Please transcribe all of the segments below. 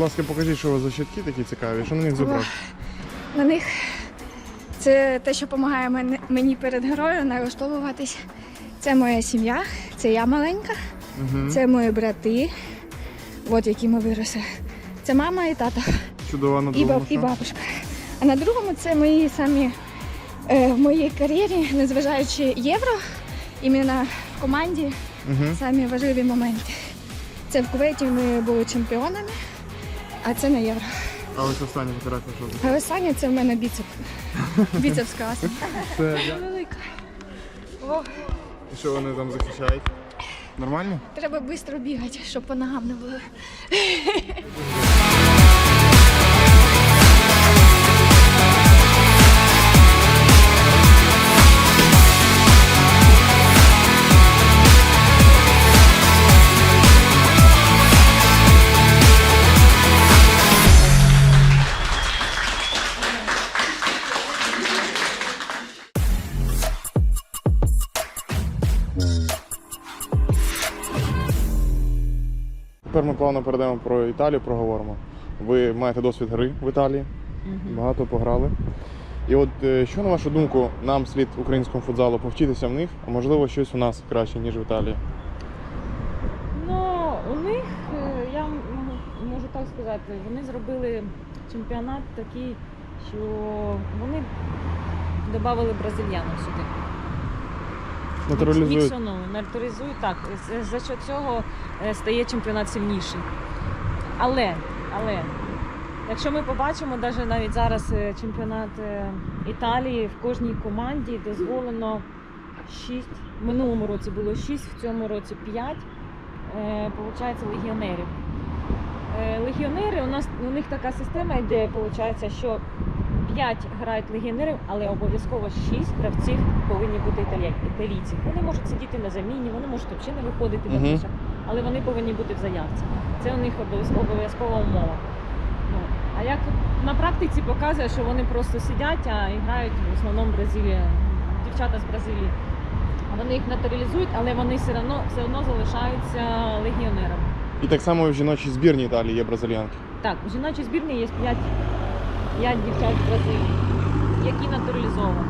ласка, покажіть, що у вас за щитки такі цікаві, що на них зображено? На них це те, що допомагає мені перед герою налаштовуватись. Це моя сім'я, це я маленька, Угу. це мої брати, от які ми виросли. Це мама і тато, Чудово на і, другому. баб, і бабушка. А на другому це мої самі е, в моїй кар'єрі, незважаючи євро, іменно в команді Мгм. самі важливі моменти. Це в Кувейті ми були чемпіонами, а це на євро. А ось остання фотографія, що це? А Саня це в мене біцеп. Біцепс класний. Це Велика. О, І що вони там захищають? Нормально? треба швидко бігати, щоб по ногам не було. Тепер ми плавно перейдемо про Італію, проговоримо. Ви маєте досвід гри в Італії, багато пограли. І от е, що, на вашу думку, нам слід українському футзалу повчитися в них, а можливо щось у нас краще, ніж в Італії? Ну, у них, е, я можу так сказати, вони зробили чемпіонат такий, що вони додали бразильянів сюди. Натуралізують. Міксону, натуралізують так. За що цього е, стає чемпіонат сильніший. Але, але, якщо ми побачимо, навіть навіть зараз е, чемпіонат е, Італії в кожній команді дозволено 6. В минулому році було 6, в цьому році 5. Е, Получається легіонерів. Легіонери, у нас у них така система йде, виходить, що 5 грають легіонерів, але обов'язково 6 гравців повинні бути італій- італійці. Вони можуть сидіти на заміні, вони можуть взагалі не виходити Мгм. до матча, але вони повинні бути в заявці. Це у них обов'язкова умова. Ну, а як на практиці показує, що вони просто сидять, а і грають в основному Бразилія, дівчата з Бразилії. Вони їх натуралізують, але вони все одно, все одно залишаються легіонерами. І так само в жіночій збірній Італії є бразильянки. Так, в жіночій збірні є 5, 5 дівчат з Бразилії, які натуралізовані.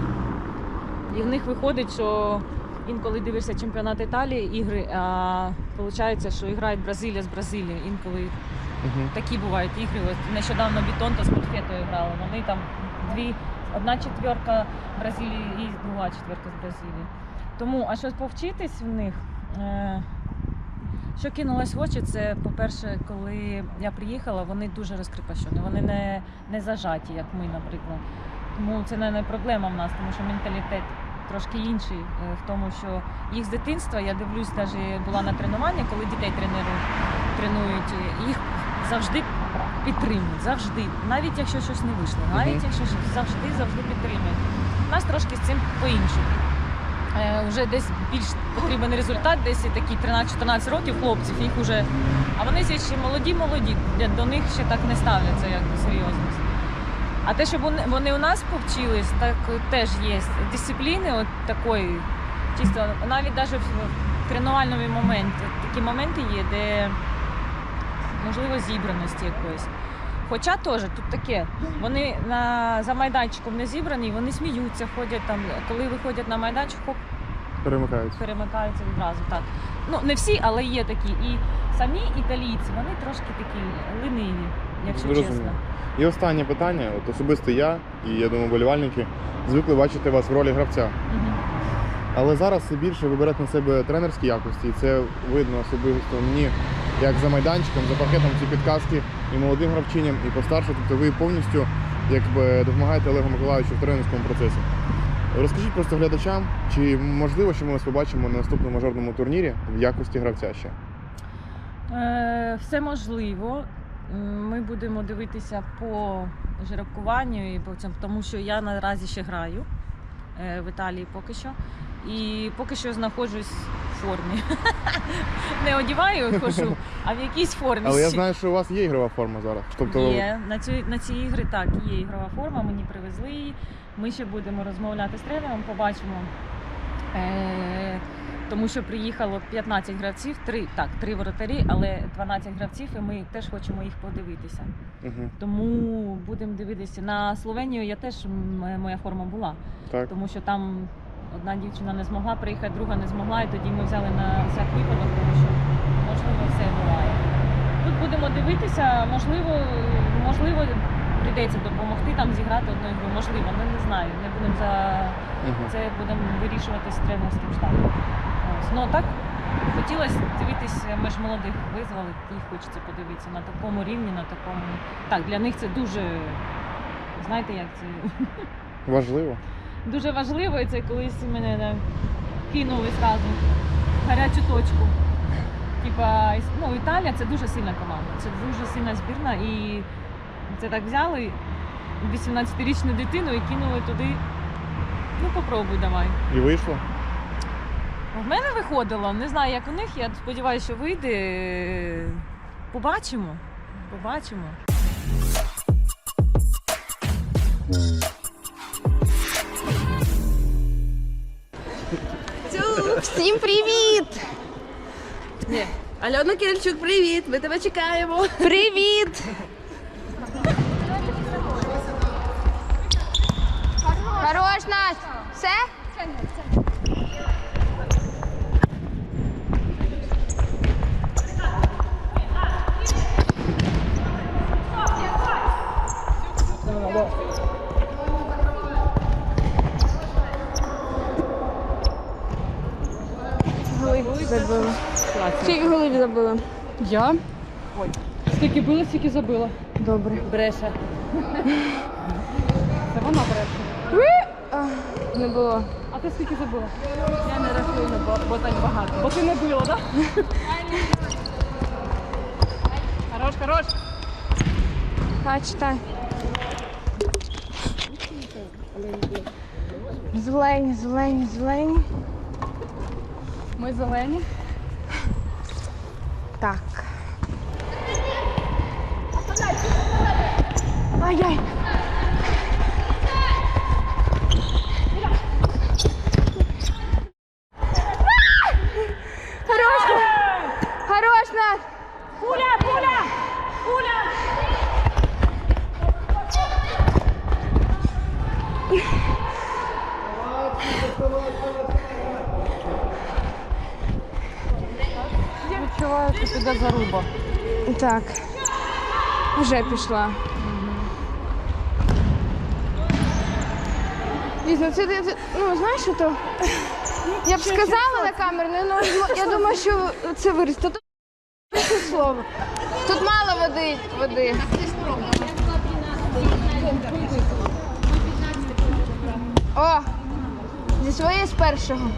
І в них виходить, що інколи дивишся чемпіонат Італії ігри, а виходить, що грають Бразилія з Бразилією. Інколи Угу. такі бувають ігри. От нещодавно Бітонто з Конфетою грали. Вони там дві, одна четверка Бразилії і друга четверка з Бразилії. Тому, а що повчитись в них? Що кинулось в очі, це, по-перше, коли я приїхала, вони дуже розкріпощені, вони не, не зажаті, як ми, наприклад. Тому це не проблема в нас, тому що менталітет трошки інший е, в тому, що їх з дитинства, я дивлюсь, навіть була на тренуванні, коли дітей тренують, тренують їх завжди підтримують, завжди. Навіть якщо щось не вийшло, навіть якщо щось завжди, завжди підтримують. У нас трошки з цим по-іншому. Е, вже десь більш потрібен результат, десь такі 13-14 років хлопців, їх уже. А вони ще молоді, молоді, до них ще так не ставляться як до серйозності. А те, вони, вони у нас повчились, так теж є дисципліни, от такої, чисто навіть навіть в тренувальному моменті. Такі моменти є, де можливо зібраності якоїсь. Хоча теж тут таке, вони на, за майданчиком не зібрані, вони сміються, ходять там, коли виходять на майданчик, хоп, Перемикаються. перемикаються відразу. Так. Ну, не всі, але є такі. І самі італійці, вони трошки такі лениві, якщо Зрозуміло. чесно. І останнє питання. От особисто я і я думаю, болівальники звикли бачити вас в ролі гравця. Мгм. Але зараз все більше ви берете на себе тренерські якості, і це видно особисто мені, як за майданчиком, за паркетом ці підказки і молодим гравчиням, і постарше. Тобто ви повністю якби допомагаєте Олегу Миколаївичу в тренерському процесі. Розкажіть просто глядачам, чи можливо, що ми вас побачимо на наступному мажорному турнірі в якості гравця ще? Е, все можливо. Ми будемо дивитися по жеребкуванню, тому що я наразі ще граю е, в Італії поки що. І поки що знаходжусь в формі. Не одіваю, хожу, а в якійсь формі. Але я знаю, що у вас є ігрова форма зараз. Тобто Є. На, цю, на ці ігри так, є ігрова форма, мені привезли її. Ми ще будемо розмовляти з тренером, побачимо. Е, тому що приїхало 15 гравців, 3, так, 3 воротарі, але 12 гравців, і ми теж хочемо їх подивитися. Угу. Тому будемо дивитися. На Словенію я теж моя форма була, Так. тому що там одна дівчина не змогла приїхати, друга не змогла, і тоді ми взяли на всяк випадок, тому що можливо все буває. Тут будемо дивитися, можливо, можливо, прийдеться допомогти там зіграти одну ігру. Можливо, не, не знаю. Не будемо за це будемо вирішувати з тренерським штабом. Ось. Ну так хотілося дивитися, ми ж молодих визвали, їх хочеться подивитися на такому рівні, на такому. Так, для них це дуже, знаєте, як це Важливо. Дуже важливо. І це колись мене да, кинули зразу в гарячу точку. Типа, ну, Італія це дуже сильна команда, це дуже сильна збірна. І це так взяли 18-річну дитину і кинули туди. Ну, попробуй давай. І вийшло. В мене виходило, не знаю, як у них. Я сподіваюся, що вийде. Побачимо. Побачимо. Всім привіт! Ні. Альона Кирильчук, привіт! Ми тебе чекаємо. Привіт! Хорош, Настя! Все? Голів забила. Скільки голів забила? Я? Ой. Скільки було, стільки забила. Добре. Бреше. Це вона бреше. Не було. А ти скільки забила? Я не рахую, бо, так багато. Бо ти не била, так? Хорош, хорош. А, читай. Зелені, зелені, зелені. Ми зелені. Так. Ай-яй. Відчуваю, що піде заруба. Так. Вже пішла. Дійсно, це, це ну знаєш, що то. Я б сказала на камеру, ну ну, я думаю, що це виросте. Тут слово. Тут мало води. води. О! Зі своєї з першого.